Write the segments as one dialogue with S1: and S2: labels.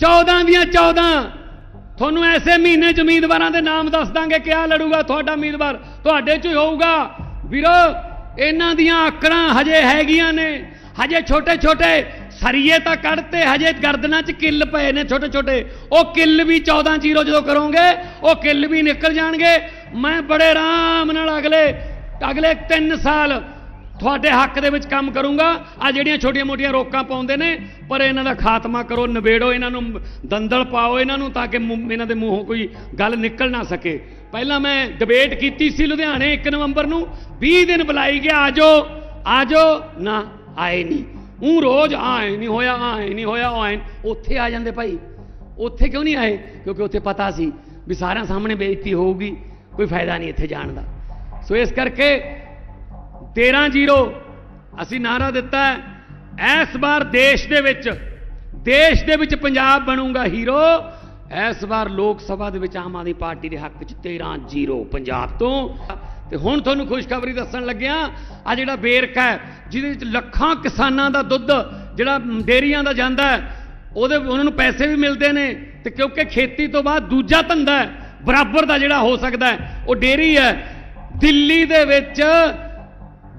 S1: 14 ਦੀਆਂ 14 ਤੁਹਾਨੂੰ ਐਸੇ ਮਹੀਨੇ ਚ ਉਮੀਦਵਾਰਾਂ ਦੇ ਨਾਮ ਦੱਸ ਦਾਂਗੇ ਕਿਆ ਲੜੂਗਾ ਤੁਹਾਡਾ ਉਮੀਦਵਾਰ। ਤੁਹਾਡੇ ਚ ਹੀ ਹੋਊਗਾ। ਵੀਰੋ, ਇਹਨਾਂ ਦੀਆਂ ਆਕੜਾਂ ਹਜੇ ਹੈਗੀਆਂ ਨੇ। ਹਜੇ ਛੋਟੇ ਛੋਟੇ ਸਰੀਏ ਤਾਂ ਕੱਢਤੇ, ਹਜੇ ਗਰਦਨਾਂ 'ਚ ਕਿੱਲ ਪਏ ਨੇ ਛੋਟੇ ਛੋਟੇ ਉਹ ਕਿੱਲ ਵੀ 14 ਜ਼ੀਰੋ ਜਦੋਂ ਕਰੋਗੇ, ਉਹ ਕਿੱਲ ਵੀ ਨਿਕਲ ਜਾਣਗੇ। ਮੈਂ ਬੜੇ ਆਰਾਮ ਨਾਲ ਅਗਲੇ ਅਗਲੇ 3 ਸਾਲ ਤੁਹਾਡੇ ਹੱਕ ਦੇ ਵਿੱਚ ਕੰਮ ਕਰੂੰਗਾ। ਆ ਜਿਹੜੀਆਂ ਛੋਟੀਆਂ-ਮੋਟੀਆਂ ਰੋਕਾਂ ਪਾਉਂਦੇ ਨੇ, ਪਰ ਇਹਨਾਂ ਦਾ ਖਾਤਮਾ ਕਰੋ, ਨਿਬੇੜੋ, ਇਹਨਾਂ ਨੂੰ ਦੰਦਲ ਪਾਓ, ਇਹਨਾਂ ਨੂੰ ਤਾਂ ਕਿ ਮੂੰਹ- ਇਹਨਾਂ ਦੇ ਮੂੰਹੋਂ ਕੋਈ ਗੱਲ ਨਿਕਲ ਨਾ ਸਕੇ। ਪਹਿਲਾਂ ਮੈਂ ਡਿਬੇਟ ਕੀਤੀ ਸੀ ਲੁਧਿਆਣੇ 1 ਨਵੰਬਰ ਨੂੰ। 20 ਦਿਨ ਬੁਲਾਈ ਗਿਆ ਆਜੋ ਆਜੋ ਨਾ, ਆਏ ਨਹੀਂ। ਉਹ ਰੋਜ਼, ਆਏ ਨਹੀਂ ਹੋਇਆ, ਆਏ ਨਹੀਂ ਹੋਇਆ ਆਏ ਉੱਥੇ ਆ ਜਾਂਦੇ ਭਾਈ। ਉੱਥੇ ਕਿਉਂ ਨਹੀਂ ਆਏ? ਕਿਉਂਕਿ ਉੱਥੇ ਪਤਾ ਸੀ ਵੀ ਸਾਰਿਆਂ ਸਾਹਮਣੇ ਬੇਇੱਜ਼ਤੀ ਹੋਊਗੀ, ਕੋਈ ਫਾਇਦਾ ਨਹੀਂ ਇੱਥੇ ਜਾਣ ਦਾ। ਸੋ ਇਸ ਕਰਕੇ 13-0 ਅਸੀਂ ਨਾਰਾ ਦਿੱਤਾ ਇਸ ਵਾਰ ਦੇਸ਼ ਦੇ ਵਿੱਚ, ਦੇਸ਼ ਦੇ ਵਿੱਚ ਪੰਜਾਬ ਬਣੂਗਾ ਹੀਰੋ। ਇਸ ਵਾਰ ਲੋਕ ਸਭਾ ਦੇ ਵਿੱਚ ਆਮ ਆਦਮੀ ਪਾਰਟੀ ਦੇ ਹੱਕ 'ਚ 13-0 ਪੰਜਾਬ ਤੋਂ। ਤੇ ਹੁਣ ਤੁਹਾਨੂੰ ਖੁਸ਼ਖਬਰੀ ਦੱਸਣ ਲੱਗਿਆ ਆ ਜਿਹੜਾ ਵੇਰਕਾ ਹੈ, ਜਿਹਦੇ ਵਿੱਚ ਲੱਖਾਂ ਕਿਸਾਨਾਂ ਦਾ ਦੁੱਧ, ਜਿਹੜਾ ਡੇਰੀਆਂ ਦਾ ਜਾਂਦਾ ਹੈ, ਉਹਦੇ ਉਹਨਾਂ ਨੂੰ ਪੈਸੇ ਵੀ ਮਿਲਦੇ ਨੇ। ਤੇ ਕਿਉਂਕਿ ਖੇਤੀ ਤੋਂ ਬਾਅਦ ਦੂਜਾ ਧੰਦਾ ਹੈ, ਬਰਾਬਰ ਦਾ ਜਿਹੜਾ ਹੋ ਸਕਦਾ ਹੈ, ਉਹ ਡੇਰੀ ਹੈ। ਦਿੱਲੀ ਦੇ ਵਿੱਚ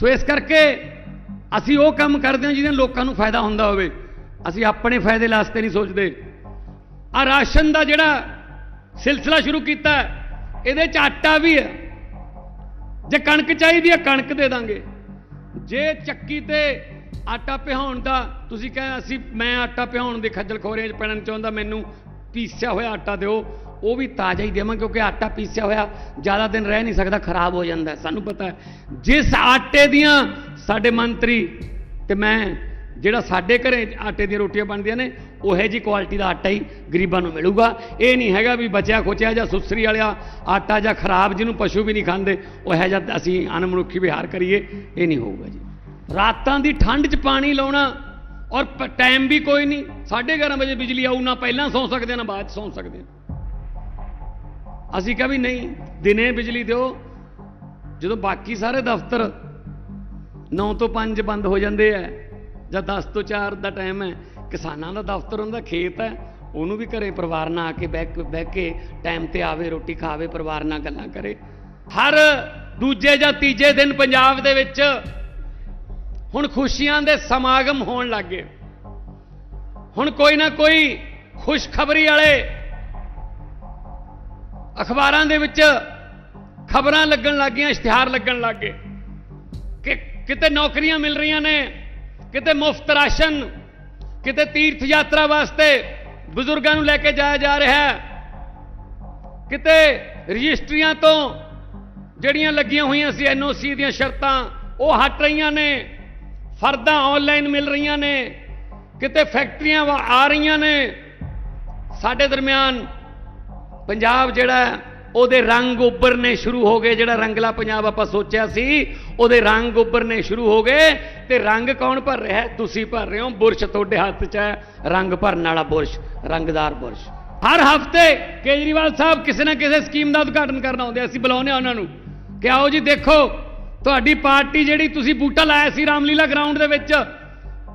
S1: ਸੋ ਇਸ ਕਰਕੇ ਅਸੀਂ ਉਹ ਕੰਮ ਕਰਦੇ ਹਾਂ ਜਿਹਦੇ ਲੋਕਾਂ ਨੂੰ ਫਾਇਦਾ ਹੁੰਦਾ ਹੋਵੇ। ਅਸੀਂ ਆਪਣੇ ਫਾਇਦੇ ਵਾਸਤੇ ਨਹੀਂ ਸੋਚਦੇ। ਆ ਰਾਸ਼ਨ ਦਾ ਜਿਹੜਾ ਸਿਲਸਿਲਾ ਸ਼ੁਰੂ ਕੀਤਾ ਇਹਦੇ ਚ ਆਟਾ ਵੀ ਹੈ। ਜੇ ਕਣਕ ਚਾਹੀਦੀ ਹੈ, ਕਣਕ ਦੇ ਦਾਂਗੇ। ਜੇ ਚੱਕੀ ਤੇ ਆਟਾ ਪਿਹਾਉਣ ਦਾ, ਤੁਸੀਂ ਕਹੇ ਅਸੀਂ, ਮੈਂ ਆਟਾ ਪਿਹਾਉਣ ਦੇ ਖੱਜਲ ਖੋਰਿਆਂ 'ਚ ਪੈਣਾ ਚਾਹੁੰਦਾ, ਮੈਨੂੰ ਪੀਸਿਆ ਹੋਇਆ ਆਟਾ ਦਿਓ, ਉਹ ਵੀ ਤਾਜ਼ਾ ਹੀ ਦੇਵਾਂ ਕਿਉਂਕਿ ਆਟਾ ਪੀਸਿਆ ਹੋਇਆ, ਜ਼ਿਆਦਾ ਦਿਨ ਰਹਿ ਨਹੀਂ ਸਕਦਾ, ਖਰਾਬ ਹੋ ਜਾਂਦਾ ਸਾਨੂੰ ਪਤਾ ਹੈ, ਜਿਸ ਆਟੇ ਦੀਆਂ ਸਾਡੇ ਮੰਤਰੀ ਤੇ ਮੈਂ, ਜਿਹੜਾ ਸਾਡੇ ਘਰੇ ਆਟੇ ਦੀਆਂ ਰੋਟੀਆਂ ਬਣਦੀਆਂ ਨੇ, ਉਹੇ ਜੀ ਕੁਆਲਿਟੀ ਦਾ ਆਟਾ ਹੀ ਗਰੀਬਾਂ ਨੂੰ ਮਿਲੂਗਾ। ਇਹ ਨਹੀਂ ਹੈਗਾ ਵੀ ਬਚਿਆ ਖੋਚਿਆ ਜਾਂ ਸੁਸਰੀ ਵਾਲਿਆ ਆਟਾ ਜਾਂ ਖਰਾਬ ਜਿਹਨੂੰ ਪਸ਼ੂ ਵੀ ਨਹੀਂ ਖਾਂਦੇ, ਉਹ ਹੈ ਜਾਂ ਅਸੀਂ ਅਨਮਨੁੱਖੀ ਵਿਹਾਰ ਕਰੀਏ, ਇਹ ਨਹੀਂ ਹੋਊਗਾ ਜੀ। ਰਾਤਾਂ ਦੀ ਠੰਡ 'ਚ ਪਾਣੀ ਲਾਉਣਾ ਔਰ ਟਾਈਮ ਵੀ ਕੋਈ ਨਹੀਂ। 11:30 ਵਜੇ ਬਿਜਲੀ ਆਊ, ਨਾ ਪਹਿਲਾਂ ਸੌਂ ਸਕਦੇ, ਨਾ ਬਾਅਦ 'ਚ ਸੌਂ ਸਕਦੇ। ਅਸੀਂ ਕਿਹਾ ਵੀ ਨਹੀਂ, ਦਿਨੇ ਬਿਜਲੀ ਦਿਓ। ਜਦੋਂ ਬਾਕੀ ਸਾਰੇ ਦਫ਼ਤਰ 9 ਤੋਂ 5 ਬੰਦ ਹੋ ਜਾਂਦੇ ਆ ਜਾਂ 10 ਤੋਂ 4 ਦਾ ਟਾਈਮ ਹੈ ਕਿਸਾਨਾਂ ਦਾ ਦਫ਼ਤਰ ਹੁੰਦਾ, ਖੇਤ ਹੈ ਉਹਨੂੰ ਵੀ ਘਰੇ ਪਰਿਵਾਰ ਨਾਲ ਆ ਕੇ ਬਹਿ ਕੇ- ਬਹਿ ਕੇ ਟਾਈਮ ਤੇ ਆਵੇ, ਰੋਟੀ ਖਾਵੇ, ਪਰਿਵਾਰ ਨਾਲ ਗੱਲਾਂ ਕਰੇ। ਹਰ ਦੂਜੇ ਜਾਂ ਤੀਜੇ ਦਿਨ ਪੰਜਾਬ ਦੇ ਵਿੱਚ ਹੁਣ ਖੁਸ਼ੀਆਂ ਦੇ ਸਮਾਗਮ ਹੋਣ ਲੱਗ ਗਏ। ਹੁਣ ਕੋਈ ਨਾ ਕੋਈ ਖੁਸ਼ਖਬਰੀ ਵਾਲੇ ਅਖਬਾਰਾਂ ਦੇ ਵਿੱਚ ਖਬਰਾਂ ਲੱਗਣ ਲੱਗੀਆਂ ਇਸ਼ਤਿਹਾਰ ਲੱਗਣ ਲੱਗ ਗਏ। ਕਿ ਕਿਤੇ ਨੌਕਰੀਆਂ ਮਿਲ ਰਹੀਆਂ ਨੇ, ਕਿਤੇ ਮੁਫਤ ਰਾਸ਼ਨ, ਕਿਤੇ ਤੀਰਥ ਯਾਤਰਾ ਵਾਸਤੇ ਬਜ਼ੁਰਗਾਂ ਨੂੰ ਲੈ ਕੇ ਜਾਇਆ ਜਾ ਰਿਹਾ ਹੈ। ਕਿਤੇ ਰਜਿਸਟਰੀਆਂ ਤੋਂ ਜਿਹੜੀਆਂ ਲੱਗੀਆਂ ਹੋਈਆਂ ਸੀ ਐਨਓਸੀ ਦੀਆਂ ਸ਼ਰਤਾਂ, ਉਹ ਹਟ ਰਹੀਆਂ ਨੇ। ਫਰਦਾਂ ਆਨਲਾਈਨ ਮਿਲ ਰਹੀਆਂ ਨੇ, ਕਿਤੇ ਫੈਕਟਰੀਆਂ ਆ ਰਹੀਆਂ ਨੇ। ਸਾਡੇ ਦਰਮਿਆਨ ਪੰਜਾਬ ਜਿਹੜਾ ਉਹਦੇ ਰੰਗ ਉੱਭਰਨੇ ਸ਼ੁਰੂ ਹੋ ਗਏ। ਜਿਹੜਾ ਰੰਗਲਾ ਪੰਜਾਬ ਆਪਾਂ ਸੋਚਿਆ ਸੀ, ਉਹਦੇ ਰੰਗ ਉੱਭਰਨੇ ਸ਼ੁਰੂ ਹੋ ਗਏ। ਤੇ ਰੰਗ ਕੌਣ ਭਰ ਰਿਹਾ ਤੁਸੀਂ ਭਰ ਰਹੇ ਹੋ। ਬੁਰਸ਼ ਤੁਹਾਡੇ ਹੱਥ 'ਚ ਹੈ। ਰੰਗ ਭਰਨ ਵਾਲਾ ਬੁਰਸ਼, ਰੰਗਦਾਰ ਬੁਰਸ਼। ਹਰ ਹਫ਼ਤੇ ਕੇਜਰੀਵਾਲ ਸਾਹਿਬ ਕਿਸੇ ਨਾ ਕਿਸੇ ਸਕੀਮ ਦਾ ਉਦਘਾਟਨ ਕਰਨ ਆਉਂਦੇ ਅਸੀਂ ਬੁਲਾਉਂਦੇ ਹਾਂ ਉਹਨਾਂ ਨੂੰ ਕਿ ਆਓ ਜੀ ਦੇਖੋ ਤੁਹਾਡੀ ਪਾਰਟੀ ਜਿਹੜੀ ਤੁਸੀਂ ਬੂਟਾ ਲਾਇਆ ਸੀ ਰਾਮਲੀਲਾ ਗਰਾਊਂਡ ਦੇ ਵਿੱਚ,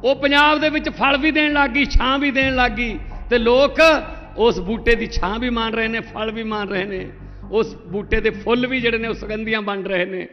S1: ਉਹ ਪੰਜਾਬ ਦੇ ਵਿੱਚ ਫਲ ਵੀ ਦੇਣ ਲੱਗ ਗਈ, ਛਾਂ ਵੀ ਦੇਣ ਲੱਗ ਗਈ ਤੇ ਲੋਕ ਉਸ ਬੂਟੇ ਦੀ ਛਾਂ ਵੀ ਮਾਣ ਰਹੇ ਨੇ, ਫਲ ਵੀ ਮਾਣ ਰਹੇ ਨੇ, ਉਸ ਬੂਟੇ ਦੇ ਫੁੱਲ ਵੀ ਜਿਹੜੇ ਨੇ ਉਹ ਸੁਗੰਧੀਆਂ ਬਣ ਰਹੇ ਨੇ।